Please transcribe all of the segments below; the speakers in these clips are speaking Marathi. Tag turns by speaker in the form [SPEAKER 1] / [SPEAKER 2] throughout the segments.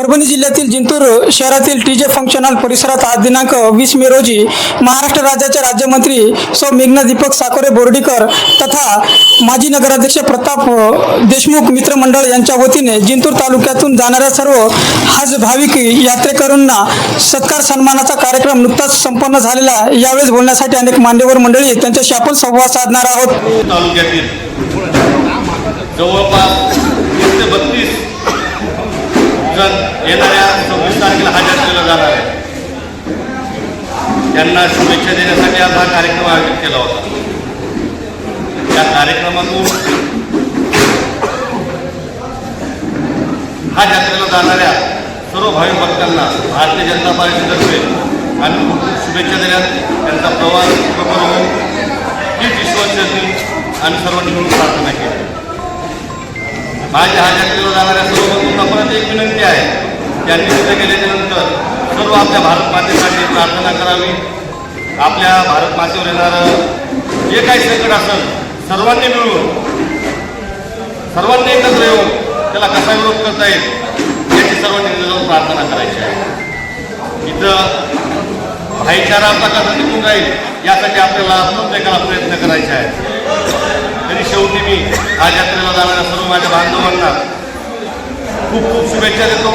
[SPEAKER 1] परभणी जिल्ह्यातील जिंतूर शहरातील टी जे फंक्शन हॉल परिसरात आज दिनांक वीस मे रोजी महाराष्ट्र राज्याचे राज्यमंत्री सौ मेघना दीपक साकोरे बोर्डीकर तथा माजी नगराध्यक्ष प्रताप देशमुख मित्रमंडळ यांच्या वतीने जिंतूर तालुक्यातून जाणाऱ्या सर्व हज भाविक यात्रेकरूंना सत्कार सन्मानाचा कार्यक्रम नुकताच संपन्न झालेला यावेळेस बोलण्यासाठी अनेक मान्यवर मंडळी त्यांच्याशी आपण संवाद साधणार आहोत.
[SPEAKER 2] त्यांना शुभेच्छा देण्यासाठी आज हा कार्यक्रम आयोजित केला होता. या कार्यक्रमातून हा यात्रेला जाणाऱ्या सर्व भाविक भक्तांना भारतीय जनता पार्टीतर्फे आम्ही खूप खूप शुभेच्छा देण्यात त्यांचा प्रवास सुखकर हो हीच ईश्वरचरणी आम्ही सर्वांनी मिळून प्रार्थना केली. माझ्या हा यात्रेला जाणाऱ्या सर्व बंधूंना परत एक विनंती आहे. त्यांनी तिथे गेल्याच्यानंतर सर्व आपल्या भारत मातेसाठी प्रार्थना करावी. आपल्या भारत मातेवर येणारं जे काही संकट असेल सर्वांनी मिळून सर्वांनी एकत्र येऊन त्याला कसा विरोध करता येईल याची सर्वांनी निरोध प्रार्थना करायची आहे. इथं भाईचारा आपला कसा टिकून राहील यासाठी आपल्याला प्रत्येकाला प्रयत्न करायचे आहेत. तरी शेवटी मी आज यात्रेला जाणाऱ्या सर्व माझ्या बांधवांना खूप खूप शुभेच्छा देतो.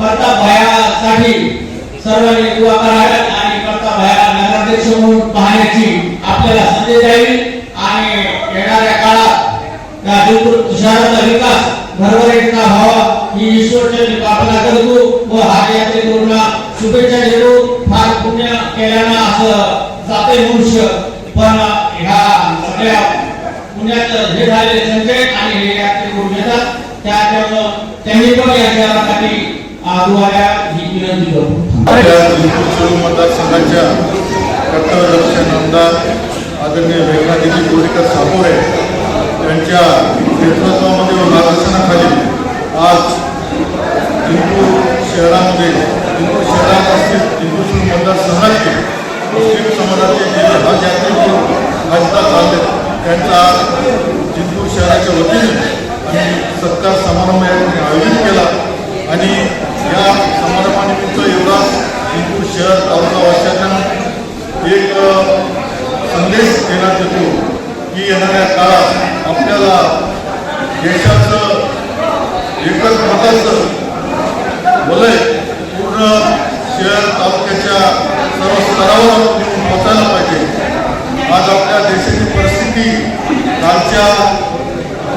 [SPEAKER 3] या काळात सर्वांनी दुवा कराव्यात आणि प्रताप भयाला नगराध्यक्ष म्हणून पाहण्याची आपल्याला संधी द्यावी आणि येणाऱ्या काळात या जिंतूर शहराचा विकास भरभराटीचा व्हावा ही ईश्वरचरणी प्रार्थना करतो व हा यात्रेकरूंना शुभेच्छा देतो फार पुण्य केल्यानं असं जाते मनुष्य पण ह्या सगळ्या पुण्यात हे झालेले संचय आणि हे यात्रेकरू घेतात त्याच्यामुळं त्यांनी पण या शहरासाठी
[SPEAKER 4] मतदारसंघाच्या कर्तव्यदक्ष आमदार आदरणीय मेघनादिजी गोरीकर सापोरे यांच्या नेतृत्वामध्ये व मार्गदर्शनाखाली आज जिंतूर शहरामध्ये जिंतूर शहरात असतील जिंतूर मतदारसंघातील मुस्लिम समाजाचे जे हज यात्रेकरू हजला चालले त्यांचा जिंतूर शहराच्या वतीने आम्ही सत्कार समारंभ या ठिकाणी आयोजित केला आणि या समारंभानिमित्त एवढा जिंतूर शहर तालुकावासियांना एक अ, संदेश देण्यात येतो की येणाऱ्या काळात आपल्याला देशाचं एकच मताचं वलय पूर्ण शहर तालुक्याच्या सर्व स्तरावर नेऊन पोचायला पाहिजे. आज आपल्या देशाची परिस्थिती कालच्या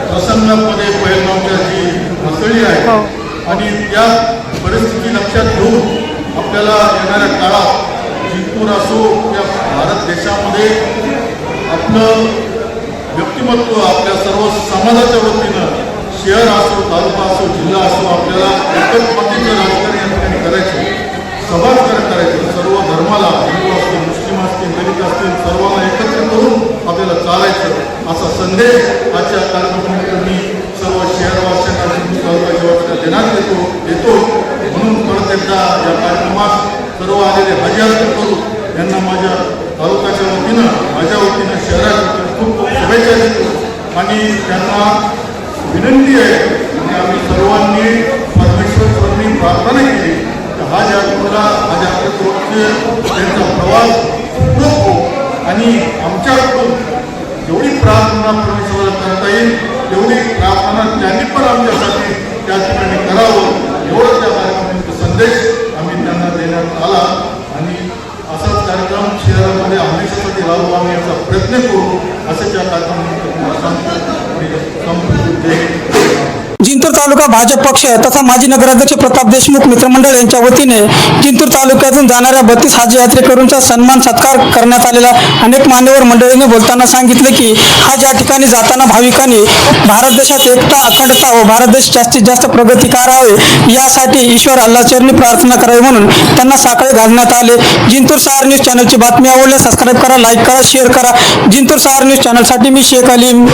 [SPEAKER 4] प्रसंगामध्ये पहिलगावच्या जी घसळी आहे आणि त्या परिस्थिती लक्षात घेऊन आपल्याला येणाऱ्या काळात जिंतूर असो या भारत देशामध्ये आपलं व्यक्तिमत्व आपल्या सर्व समाजाच्या वतीनं शहर असो तालुका असो जिल्हा असो आपल्याला एकच पद्धतीचं राजकारण या ठिकाणी करायचं समाजकारण करायचं सर्व धर्माला हिंदू असतील मुस्लिम असतील दलित असतील सर्वांना एकत्र करून आपल्याला चालायचं असा संदेश आजच्या कार्यक्रमामध्ये मी सर्व शहरवासियांना हिंदू तालुक्याच्या वतीनं देण्यात येतो देतो म्हणून परत एकदा या कार्यक्रमात सर्व आलेले हजारो करू यांना माझ्या तालुक्याच्या वतीनं माझ्या वतीनं शहराच्या वतीनं खूप खूप शुभेच्छा देतो त्यांना विनंती आहे आणि आम्ही सर्वांनी परमेश्वर स्वामी प्रार्थना केली की हा यात्रेला हा यात्रेचे त्यांचा प्रवास सुखरूप आणि आमच्याकडून जेवढी प्रार्थना परमेश्वराला करता येईल तेवढी प्रार्थना त्यांनी पण आमच्यासाठी त्या ठिकाणी करावं एवढं त्या कार्यक्रमाचा संदेश आम्ही त्यांना देण्यात आला. आणि असाच कार्यक्रम शहरामध्ये त्याच्यासाठी राहू आम्ही याचा प्रयत्न करू असं त्या कार्यक्रमामध्ये तुम्हाला सांगतो.
[SPEAKER 1] जिंतूर तालुका भाजप पक्ष तथा माजी नगराध्यक्ष प्रताप देशमुख मित्रमंडळ यांच्या वतीने जिंतूर तालुक्यातून जाणाऱ्या बत्तीस हाजी यात्रेकरूंचा सन्मान सत्कार करण्यात आलेला अनेक मान्यवर मंडळींनी बोलताना सांगितले की आज या ठिकाणी जाताना भाविकांनी भारत देशात एकता अखंडता व भारत देश जास्तीत जास्त प्रगती करावे यासाठी ईश्वर अल्लाचरणी प्रार्थना करावी म्हणून त्यांना साखळे घालण्यात आले. जिंतूर सहार न्यूज चॅनलची बातमी आवडल्यास सबस्क्राईब करा लाईक करा शेअर करा. जिंतूर सहार न्यूज चॅनलसाठी मी शेख अलीम.